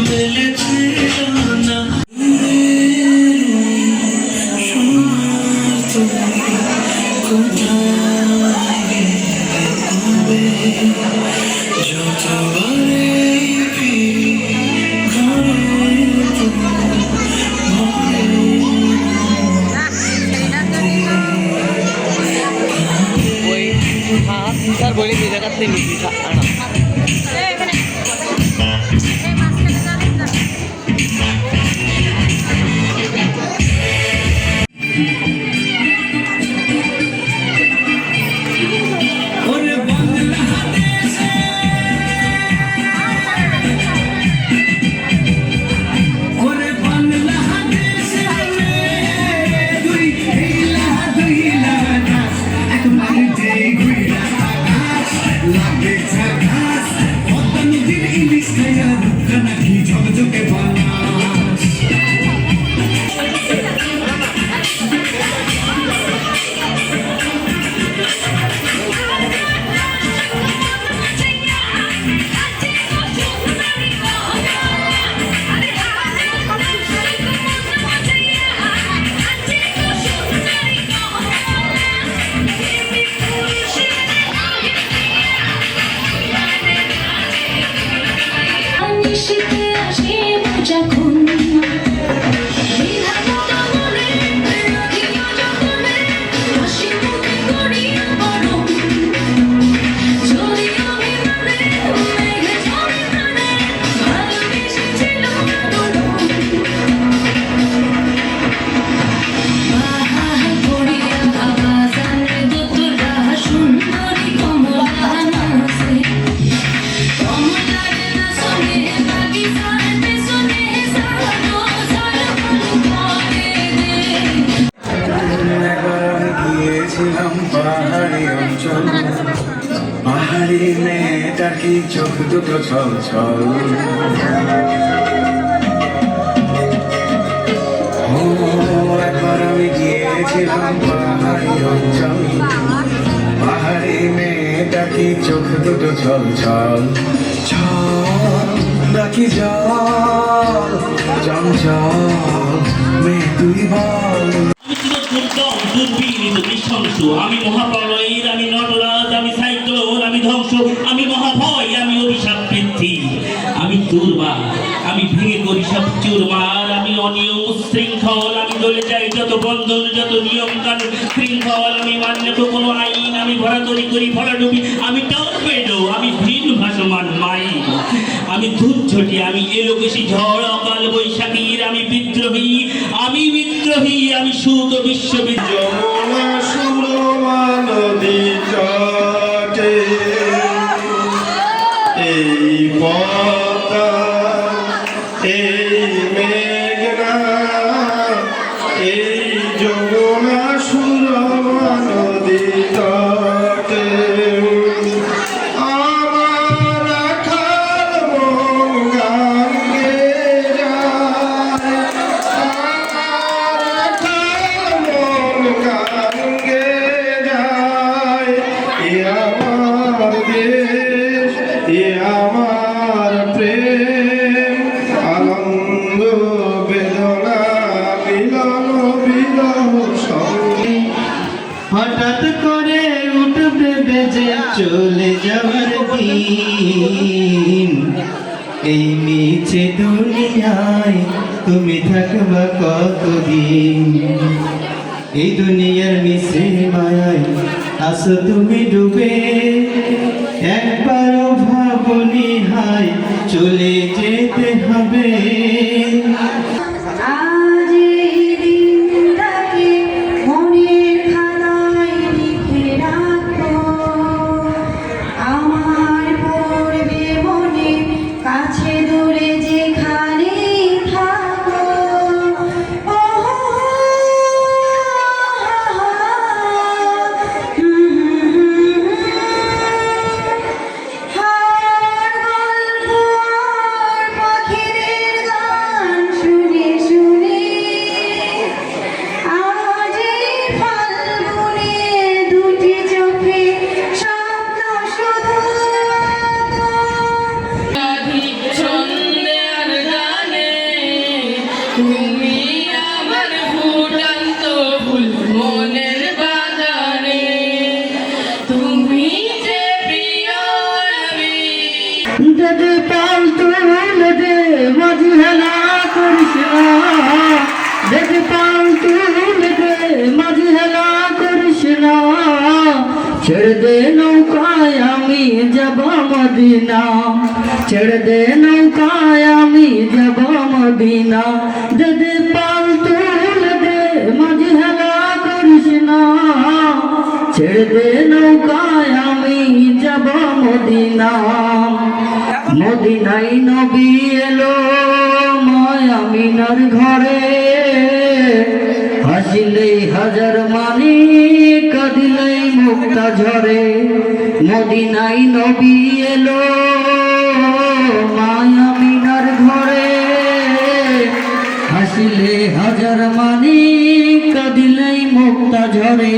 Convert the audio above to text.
মিলেছে গিয়েছিলাম পাহাড়ি অঞ্চল। পাহাড়ি মেয়েটার কি চোখ দুটো ছল ছল? একবার আমি গিয়েছিলাম পাহাড়ি অঞ্চল। পাহাড়ি মেয়েটা কি চোখ দুটো ছল ছল? ছল নাকি জল? চঞ্চল তুই বল। নৃশংস আমি মহাপ্রলয়ের, আমি নটরাজ, আমি সাইক্লোন, আমি ধ্বংস, আমি মহাভয়, আমি অভিশাপ বৃদ্ধি। আমি দুর্বার, আমি ভেঙে করি সব চুরমার, আমি অনিয়ম শৃঙ্খল, আমি দলে যাই যত বন্ধন, যত নিয়ম কানুন শৃঙ্খল, আমি মান্য কোনো আইন, আমি ভরাতরি করি ভরাডুবি, আমি টর্পেডো, আমি ভিন ভাসমান মাইন। আমি ধূপঝটি, আমি এলোকেশি ঝড়, অকাল বৈশাখীর, আমি বিদ্রোহী আমি বিদ্রোহী, আমি সুত বিশ্ববিদ্যালয় এই নিচে দুনিয়ায় তুমি থাকবা কতদিন? এই দুনিয়ার মিশে মায়ায় আসো তুমি ডুবে। একবার ভাবনি হাই চলে যেতে হবে। যদি পাল তুলে দে মাঝি হেলা করিস না যদি পাল তুলে দে মাঝি হেলা করিস না ছেড়ে দে নৌকায় আমি যাব মদিনা ছেড়ে দে নৌকায় আমি যাব মদিনা দে দে পাল তুল দে মাঝি হেলা করিস না ছেড়ে দে নৌকায় আমি যাব মদিনা মদিনাই নবী এলো মায়ামিনার ঘরে। হাসিলেই হাজার মানি কাঁদিলেই মুক্তা ঝরে। মদিনাই নবী এলো মায়ামিনার ঘরে। হাসিলে হাজার মানি কাঁদিলেই মুক্তা ঝরে।